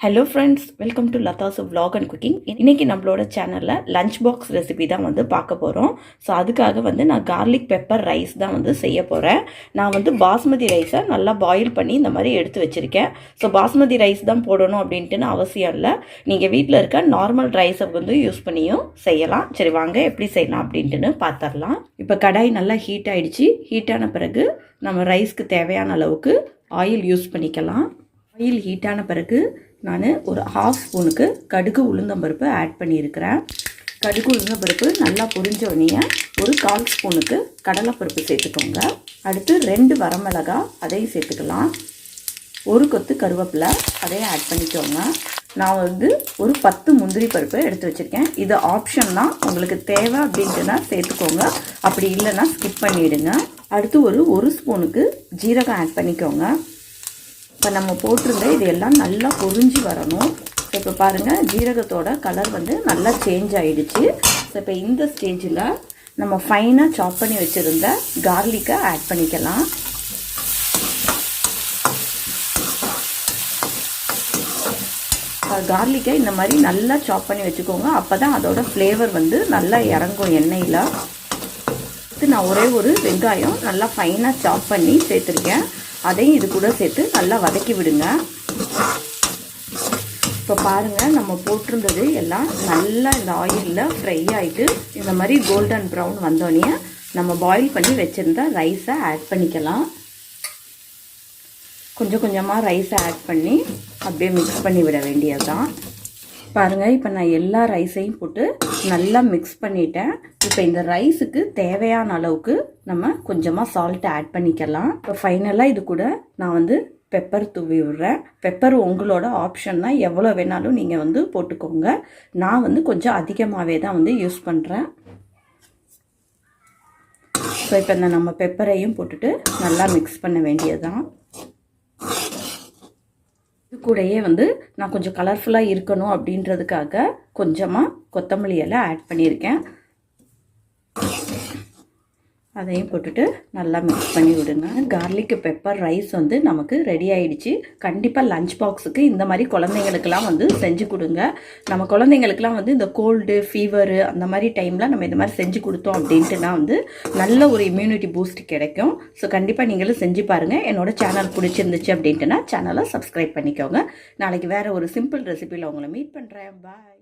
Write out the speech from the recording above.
Hello friends welcome to Latha's vlog and cooking இன்றைக்கி நம்மளோட சேனலில் லஞ்ச் பாக்ஸ் ரெசிபி தான் வந்து பார்க்க போகிறோம் ஸோ அதுக்காக வந்து நான் கார்லிக் பெப்பர் ரைஸ் தான் வந்து செய்ய போகிறேன் நான் வந்து பாஸ்மதி ரைஸை நல்லா பாயில் பண்ணி இந்த மாதிரி எடுத்து வச்சுருக்கேன். ஸோ பாஸ்மதி ரைஸ் தான் போடணும் அப்படின்ட்டுன்னு அவசியம் இல்லை. நீங்கள் வீட்டில் இருக்க நார்மல் ரைஸை வந்து யூஸ் பண்ணியும் செய்யலாம். சரி வாங்க எப்படி செய்யலாம் அப்படின்ட்டுன்னு பார்த்துடலாம் இப்போ கடாய் நல்லா ஹீட் ஆயிடுச்சு. ஹீட்டான பிறகு நம்ம ரைஸ்க்கு தேவையான அளவுக்கு ஆயில் யூஸ் பண்ணிக்கலாம். ஆயில் ஹீட்டான பிறகு நான் ஒரு ஹாஃப் ஸ்பூனுக்கு கடுகு உளுந்தம்பருப்பு ஆட் பண்ணியிருக்கிறேன். கடுகு உளுந்தம்பருப்பு நல்லா பொரிஞ்ச ஒரு கால் ஸ்பூனுக்கு கடலைப்பருப்பு சேர்த்துக்கோங்க. அடுத்து ரெண்டு வரமிளகா அதையும் சேர்த்துக்கலாம். ஒரு கொத்து கருவேப்பிலை அதையும் ஆட் பண்ணிக்கோங்க. நான் வந்து ஒரு பத்து முந்திரி பருப்பு எடுத்து வச்சுருக்கேன். இது ஆப்ஷன் தான். உங்களுக்கு தேவை அப்படின்ட்டுனா சேர்த்துக்கோங்க. அப்படி இல்லைன்னா ஸ்கிப் பண்ணிவிடுங்க அடுத்து ஒரு ஒரு ஸ்பூனுக்கு ஜீரகம் ஆட் பண்ணிக்கோங்க. இப்போ நம்ம போட்டிருந்த இது எல்லாம் நல்லா பொரிஞ்சு வரணும். ஸோ இப்போ பாருங்கள் ஜீரகத்தோட கலர் வந்து நல்லா சேஞ்ச் ஆகிடுச்சு ஸோ இப்போ இந்த ஸ்டேஜில் நம்ம ஃபைனாக சாப் பண்ணி வச்சுருந்த கார்லிக்கை ஆட் பண்ணிக்கலாம். கார்லிக்கை இந்த மாதிரி நல்லா சாப் பண்ணி வச்சுக்கோங்க. அப்போ தான் அதோட ஃப்ளேவர் வந்து நல்லா இறங்கும் எண்ணெயில். இது நான் ஒரே ஒரு வெங்காயம் நல்லா ஃபைனாக சாப் பண்ணி சேர்த்துருக்கேன். அதையும் இது கூட சேர்த்து நல்லா வதக்கி விடுங்க. இப்போ பாருங்கள் நம்ம போட்டிருந்தது எல்லாம் நல்லா இந்த ஆயிலில் ஃப்ரை ஆகிட்டு இந்த மாதிரி கோல்டன் ப்ரௌன் வந்தோடனே நம்ம பாயில் பண்ணி வச்சுருந்த ரைஸை ஆட் பண்ணிக்கலாம். கொஞ்சம் கொஞ்சமாக ரைஸை ஆட் பண்ணி அப்படியே மிக்ஸ் பண்ணி விட வேண்டியது தான் பாருங்கள் இப்போ நான் எல்லா ரைஸையும் போட்டு நல்லா மிக்ஸ் பண்ணிட்டேன். இப்போ இந்த ரைஸுக்கு தேவையான அளவுக்கு நம்ம கொஞ்சமாக சால்ட் ஆட் பண்ணிக்கலாம். இப்போ ஃபைனலாக இது கூட நான் வந்து பெப்பர் தூவி விடுறேன். பெப்பர் உங்களோட ஆப்ஷன் தான் எவ்வளோ வேணாலும் நீங்கள் வந்து போட்டுக்கோங்க. நான் வந்து கொஞ்சம் அதிகமாகவே தான் வந்து யூஸ் பண்ணுறேன் ஸோ இப்போ இந்த நம்ம பெப்பரையும் போட்டுட்டு நல்லா மிக்ஸ் பண்ண வேண்டியது தான் இது கூடயே வந்து நான் கொஞ்சம் கலர்ஃபுல்லாக இருக்கணும் அப்படின்றதுக்காக கொஞ்சமாக கொத்தமல்லி எல்லாம் ஆட் பண்ணியிருக்கேன். அதையும் போட்டுட்டு நல்லா மிக்ஸ் பண்ணி விடுங்க. கார்லிக் பெப்பர் ரைஸ் வந்து நமக்கு ரெடி ஆகிடுச்சு கண்டிப்பாக லஞ்ச் பாக்ஸுக்கு இந்த மாதிரி குழந்தைங்களுக்கெல்லாம் வந்து செஞ்சு கொடுங்க. நம்ம குழந்தைங்களுக்கெல்லாம் வந்து இந்த கோல்டு ஃபீவரு அந்த மாதிரி டைமில் நம்ம இந்த மாதிரி செஞ்சு கொடுத்தோம் அப்படின்ட்டுனா வந்து நல்ல ஒரு இம்யூனிட்டி பூஸ்ட் கிடைக்கும். ஸோ கண்டிப்பாக நீங்களும் செஞ்சு பாருங்கள் என்னோடய சேனல் பிடிச்சிருந்துச்சு அப்படின்ட்டுனா சேனலை சப்ஸ்கிரைப் பண்ணிக்கோங்க. நாளைக்கு வேறு ஒரு சிம்பிள் ரெசிபியில் உங்களை மீட் பண்ணுறேன் பாய்